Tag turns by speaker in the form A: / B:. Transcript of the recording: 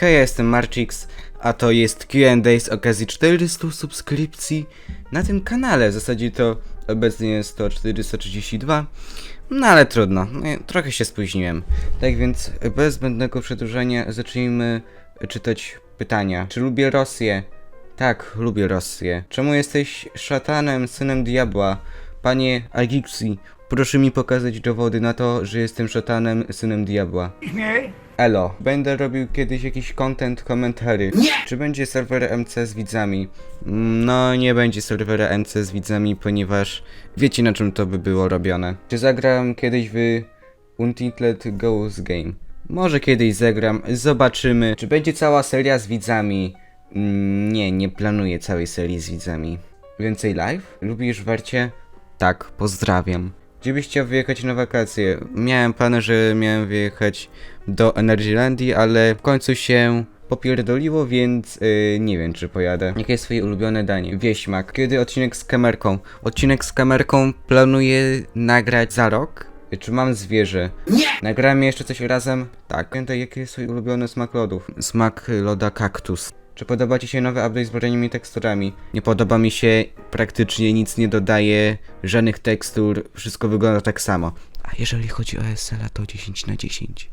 A: Hej, ja jestem Marchix, a to jest Q&A z okazji 400 subskrypcji na tym kanale. W zasadzie to obecnie jest to 432, no ale trudno, no, trochę się spóźniłem. Tak więc bez zbędnego przedłużenia zacznijmy czytać pytania. Czy lubię Rosję? Tak, lubię Rosję. Czemu jesteś szatanem, synem diabła? Panie Agixi, proszę mi pokazać dowody na to, że jestem szatanem, synem diabła. Elo, będę robił kiedyś jakiś content, komentary. Nie! Czy będzie serwer MC z widzami? Mm, No, nie będzie serwera MC z widzami, ponieważ wiecie na czym to by było robione. Czy zagram kiedyś w Untitled Ghost Game? Może kiedyś zagram, zobaczymy. Czy będzie cała seria z widzami? Mm, Nie, nie planuję całej serii z widzami. Więcej live? Lubisz warcie? Tak, pozdrawiam. Gdzie byś chciał wyjechać na wakacje? Miałem plany, że miałem wyjechać do Energylandii, ale w końcu się popierdoliło, więc yy, nie wiem czy pojadę. Jakie jest twoje ulubione danie? Wieśmak. Kiedy odcinek z kamerką? Odcinek z kamerką planuję nagrać za rok. Czy mam zwierzę? Nie! Nagramy jeszcze coś razem? Tak. Pamiętaj, jaki jest twój ulubiony smak lodów? Smak loda kaktus. Czy podoba Ci się nowy update z wrażeniami teksturami? Nie podoba mi się, praktycznie nic nie dodaje, żadnych tekstur, wszystko wygląda tak samo. A jeżeli chodzi o SL, to 10 na 10.